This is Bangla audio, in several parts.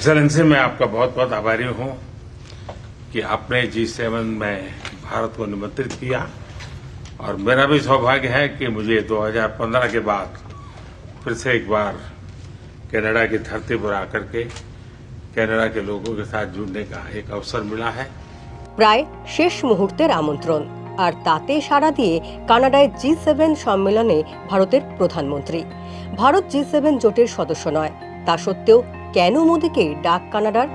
एक्सलेंसी मैं आपका बहुत बहुत आभारी हूं कि आपने जी सेवन में भारत को निमंत्रित किया और मेरा भी सौभाग्य है कि मुझे 2015 के बाद फिर से एक बार कनाडा की धरती पर आकर के कनाडा के लोगों के साथ जुड़ने का एक अवसर मिला है প্রায় শেষ মুহূর্তের আমন্ত্রণ আর তাতে সাড়া দিয়ে কানাডায় জি সেভেন সম্মেলনে ভারতের প্রধানমন্ত্রী ভারত জি সেভেন জোটের সদস্য নয় তা সত্ত্বেও কেন মোদীকে ডাক কানাডার?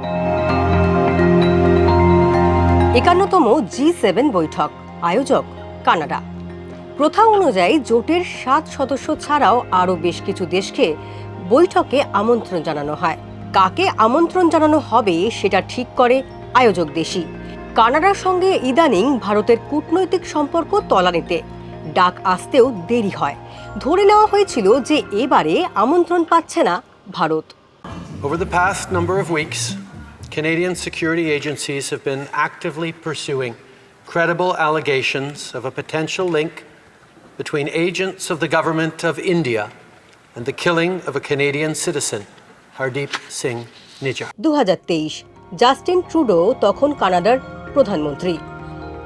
একান্নতম জি সেভেন বৈঠক, আয়োজক কানাডা। প্রথা অনুযায়ী জোটের সাত সদস্য ছাড়াও আরও বেশ কিছু দেশকে বৈঠকে আমন্ত্রণ জানানো হয়। কাকে আমন্ত্রণ জানানো হবে সেটা ঠিক করে আয়োজক দেশই। কানাডার সঙ্গে ইদানিং ভারতের কূটনৈতিক সম্পর্ক তলানিতে। ডাক আসতেও দেরি হয়। ধরে নেওয়া হয়েছিল যে এবারে আমন্ত্রণ পাচ্ছে না Bharat. Over the past number of weeks, Canadian security agencies have been actively pursuing credible allegations of a potential link between agents of the government of India and the killing of a Canadian citizen, Hardeep Singh Nijjar. দু জাস্টিন ট্রুডো তখন কানাডার প্রধানমন্ত্রী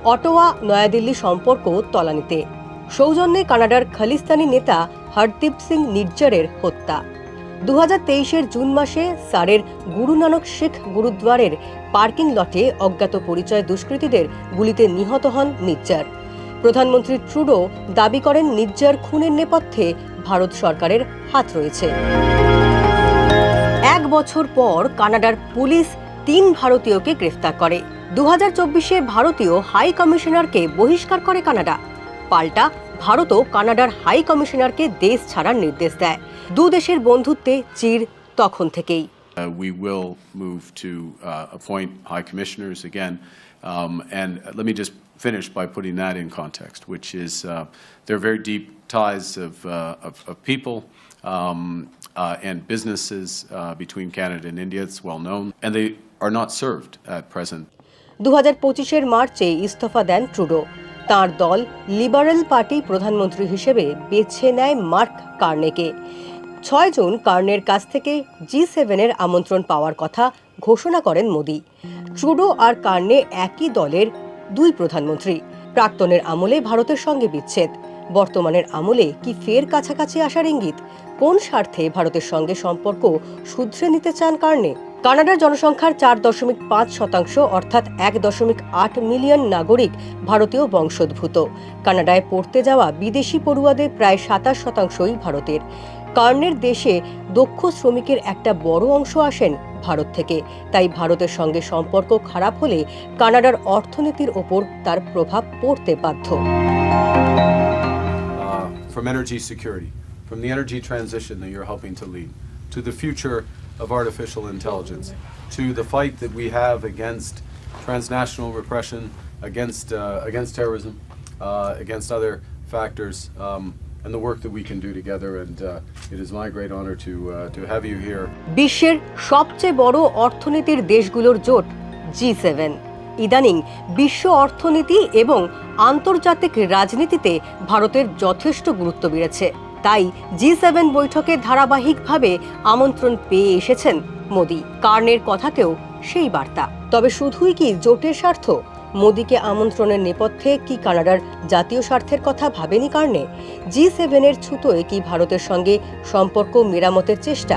অটোয়া নয়াদিল্লি সম্পর্ক তলানিতে সৌজন্যে কানাডার খালিস্তানি নেতা হরদীপ সিং নির্জারের হত্যা দু তেইশের জুন মাসে সারের গুরু নানক শেখ গুরুদ্বারের পার্কিং লটে অজ্ঞাত পরিচয় দুষ্কৃতীদের গুলিতে নিহত হন নির্জার প্রধানমন্ত্রী ট্রুডো দাবি করেন নির্জার খুনের নেপথ্যে ভারত সরকারের হাত রয়েছে। এক বছর পর কানাডার পুলিশ তিন ভারতীয়কে গ্রেফতার করে। দু হাজার চব্বিশে ভারতীয় হাই কমিশনারকে বহিষ্কার করে কানাডা। পাল্টা ভারতও কানাডার হাই কমিশনারকে দেশ ছাড়ার নির্দেশ দেয় দু দেশের বন্ধুত্বে চির তখন থেকেই Uh, we will move to uh, appoint high commissioners again. Um, and let me just finish by putting that in context, which is uh, there are very deep ties of, uh, of, of people um, uh, and businesses uh, between Canada and India. It's well known. And they are not served at present দু হাজার পঁচিশের মার্চে ইস্তফা দেন ট্রুডো তার দল লিবারেল পার্টি প্রধানমন্ত্রী হিসেবে বেছে নেয় মার্ক কার্নেকে। ছয় জুন কার্নের কাছ থেকে জি সেভেনের আমন্ত্রণ পাওয়ার কথা ঘোষণা করেন মোদি। ট্রুডো আর কার্নে একই দলের দুই প্রধানমন্ত্রী। প্রাক্তনের আমলে ভারতের সঙ্গে বিচ্ছেদ। বর্তমানের আমলে কি ফের কাছাকাছি আসার ইঙ্গিত? কোন স্বার্থে ভারতের সঙ্গে সম্পর্ক শুধরে নিতে চান কার্নে? কানাডার জনসংখ্যার চার দশমিক পাঁচ শতাংশ অর্থাৎ এক দশমিক আট মিলিয়ন নাগরিক ভারতীয় বংশোদ্ভূত। কানাডায় পড়তে যাওয়া বিদেশি পড়ুয়াদের প্রায় সাতাশ শতাংশই ভারতের। কার্নের দেশে দক্ষ শ্রমিকের একটা বড় অংশ আসেন ভারত থেকে। তাই ভারতের সঙ্গে সম্পর্ক খারাপ হলে কানাডার অর্থনীতির ওপর তার প্রভাব পড়তে বাধ্য। Uh, from energy security, from the energy transition that you're helping to lead, to the future of artificial intelligence, to the fight that we have against transnational repression, against, uh, against terrorism, uh, against other factors, um, and the work that we can do together. And uh, it is my great honor to, uh, to have you here. বিশ্বের সবচেয়ে বড় অর্থনীতির দেশগুলোর জোট জি সেভেন ইদানিং বিশ্ব অর্থনীতি এবং আন্তর্জাতিক রাজনীতিতে ভারতের যথেষ্ট গুরুত্ব বেড়েছে তাই জি সেভেন বৈঠকে ধারাবাহিকভাবে আমন্ত্রণ পেয়ে এসেছেন মোদি। কার্নের কথাতেও সেই বার্তা। তবে শুধুই কি জোটের স্বার্থ? মোদিকে আমন্ত্রণের নেপথ্যে কি কানাডার জাতীয় স্বার্থের কথা ভাবেনি কার্নে? জি সেভেনের ছুতোয় কি ভারতের সঙ্গে সম্পর্ক মেরামতের চেষ্টা?